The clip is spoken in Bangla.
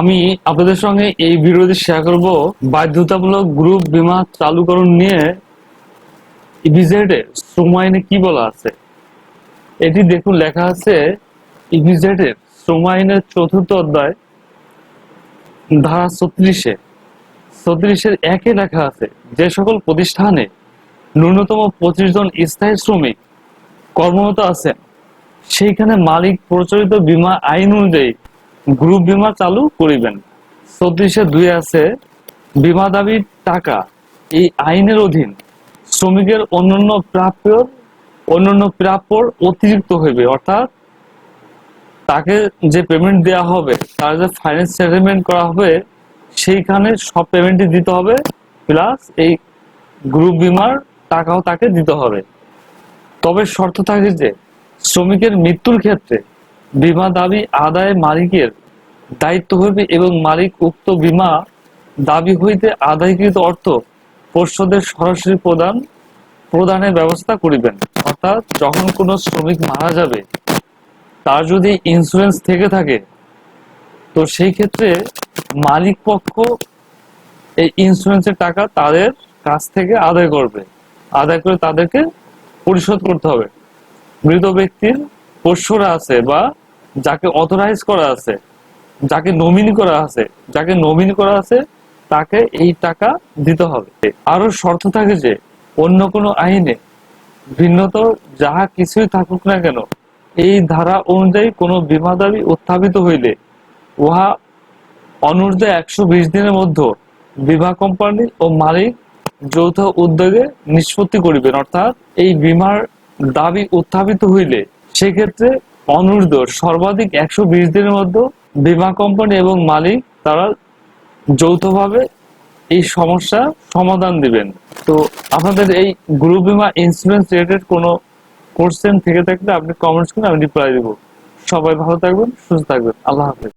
আমি আপনাদের সঙ্গে এই ভিডিওতে শেয়ার করব। বাধ্যতামূলক গ্রুপ বীমা চালুকরণ নিয়ে ইভিজেডে শ্রম আইনে কি বলা আছে? এটি দেখুন, লেখা আছে ইভিজেডের শ্রম আইনের চতুর্থ অধ্যায়, ধারা ছত্রিশে। ছত্রিশের একে লেখা আছে, যে সকল প্রতিষ্ঠানে ন্যূনতম পঁচিশ জন স্থায়ী শ্রমিক কর্মরত আছেন, সেইখানে মালিক প্রচলিত বীমা আইন অনুযায়ী গ্রুপ বিমা চালু করিবেন। চৌত্রিশে দুই আছে, বীমা দাবির টাকা। এই আইনের অধীন শ্রমিকের অন্যান্য প্রাপ্য অন্যান্য প্রাপ্যর অতিরিক্ত হইবে। অর্থাৎ তাকে যে পেমেন্ট দেওয়া হবে, তার যে ফাইন্যান্স সেটেলমেন্ট করা হবে, সেইখানে সব পেমেন্টই দিতে হবে প্লাস এই গ্রুপ বিমার টাকাও তাকে দিতে হবে। তবে শর্ত থাকে যে, শ্রমিকের মৃত্যুর ক্ষেত্রে বীমা দাবি আদায় মালিকের দায়িত্ব হইবে এবং মালিক উক্ত বীমা দাবি হইতে আদায়কৃত অর্থ পরিশোধের সরাসরি প্রদান, প্রদানের ব্যবস্থা করিবেন। অর্থাৎ যখন কোনো শ্রমিক মারা যাবে, তার যদি ইন্স্যুরেন্স থেকে থাকে, তো সেই ক্ষেত্রে মালিক পক্ষ এই ইন্স্যুরেন্সের টাকা তাদের কাছ থেকে আদায় করবে। আদায় করে তাদেরকে পরিশোধ করতে হবে। মৃত ব্যক্তির পোষ্যরা আছে বা যাকে অথরাইজ করা আছে, যাকে নমিনি করা আছে, যাকে নমিনি করা আছে, তাকে এই টাকা দিতে হবে। আরও শর্ত থাকে যে, অন্য কোনো আইনে ভিন্নত যাহা কিছুই থাকুক না কেন, এই ধারা অনুযায়ী কোনো বীমা দাবি উত্থাপিত হইলে, উহা অনূর্ধ্ব একশো বিশ দিনের মধ্যে বিমা কোম্পানি ও মালিক যৌথ উদ্যোগে নিষ্পত্তি করিবেন। অর্থাৎ এই বিমার দাবি উত্থাপিত হইলে, সেক্ষেত্রে অনূর্ধ্ব সর্বাধিক একশো বিশ দিনের মধ্যে বিমা কোম্পানি এবং মালিক তারা যৌথভাবে এই সমস্যা সমাধান দিবেন। তো আপনাদের এই গ্রুপ বিমা ইন্স্যুরেন্স রিলেটেড কোনো কোশ্চেন থেকে থাকলে আপনি কমেন্টস করে আমি রিপ্লাই দেবো। সবাই ভালো থাকবেন, সুস্থ থাকবেন। আল্লাহ হাফেজ।